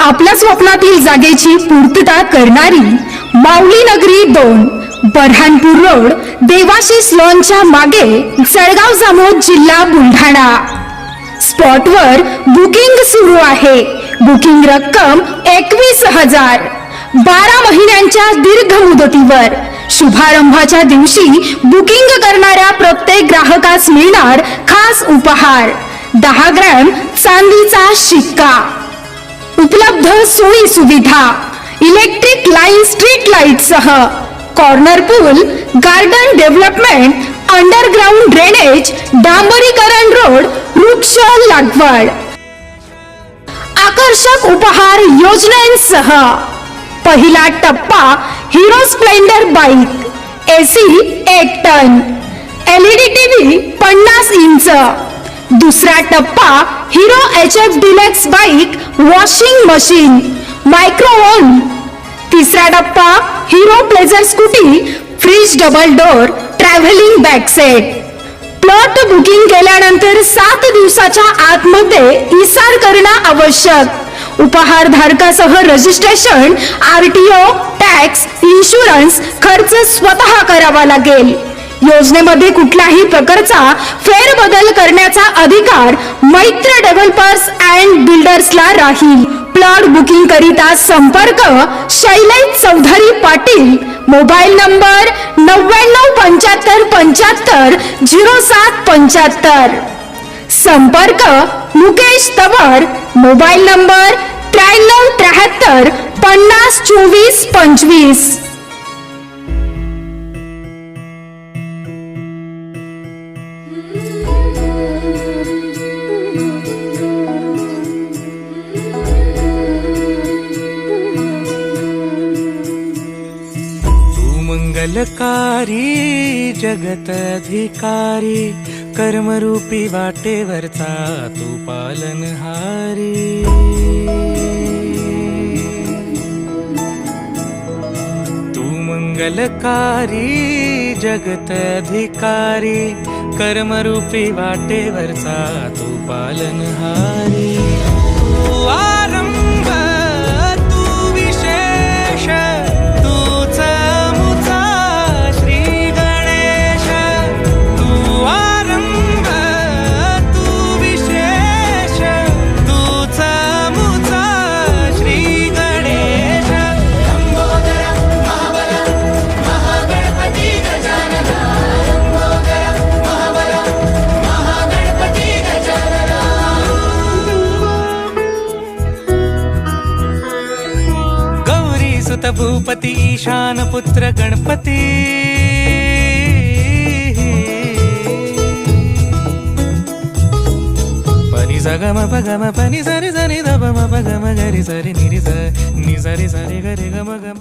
आपल्या स्वप्नातील जागेची पूर्तता करणारी माऊली नगरी दोन बऱ्हाणपूर रोड देवाशी लॉनच्या मागे जळगाव जामोद जिल्हा बुलढाणा. स्पॉटवर बुकिंग सुरू आहे. बुकिंग रक्कम एकवीस हजार. बारा महिन्यांच्या दीर्घ मुदतीवर. शुभारंभाच्या दिवशी बुकिंग करणाऱ्या प्रत्येक ग्राहकास मिळणार खास उपहार. दहा ग्रॅम चांदीचा शिक्का. उपलब्ध सोयी सुविधा. इलेक्ट्रिक लाईन स्ट्रीट लाइट सह. Corner pool garden development underground drainage डांबरीकरण रोड वृक्ष लागवड. आकर्षक उपहार योजनांसह. पहिला टप्पा हिरो स्प्लेंडर बाईक. एसी एक टन. एलईडी टीव्ही पन्नास इंच. दुसरा टप्पा hero H F deluxe bike washing machine microwave तिसरा टप्पा hero pleasure scooty fridge double door travelling bag set plot booking केल्यानंतर सात दिवसाच्या आतमध्ये इसार करणं आवश्यक. उपहार धारकासह रजिस्ट्रेशन आरटीओ टॅक्स इन्शुरन्स खर्च स्वतः करावा लागेल. योजनेमध्ये कुठल्याही प्रकारचा फेरबदल करण्याचा अधिकार मैत्र डेव्हलपर्स अँड बिल्डर्सला राहील. प्लॉट बुकिंग करिता संपर्क शैलेश चौधरी पाटील. मोबाईल नंबर नव्याण्णव पंच्याहत्तर पंच्याहत्तर झिरो सात पंच्याहत्तर. संपर्क मुकेश तवर. मोबाईल नंबर त्र्याण्णव त्र्याहत्तर पन्नास चोवीस पंचवीस. मंगलकारी जगतधिकारी कर्मरूपी वाटेवरचा तू पालनहारी तू मंगलकारी जगतधिकारी कर्मरूपी वाटेवरचा तू पालनहारी ಸುತ ಭೂಪತಿ, ಈಶಾನ ಪುತ್ರ ಗಣಪತಿ. ಸಗಮ ಪಗಮ ಪನಿ ಸರಿ ಸರಿ ದಮ ಪಗಮ ಗರಿ ಸರಿ ನಿರಿ ಸರಿ ಸರಿ ಸರಿ ಗರಿ ಗಮ ಗಮ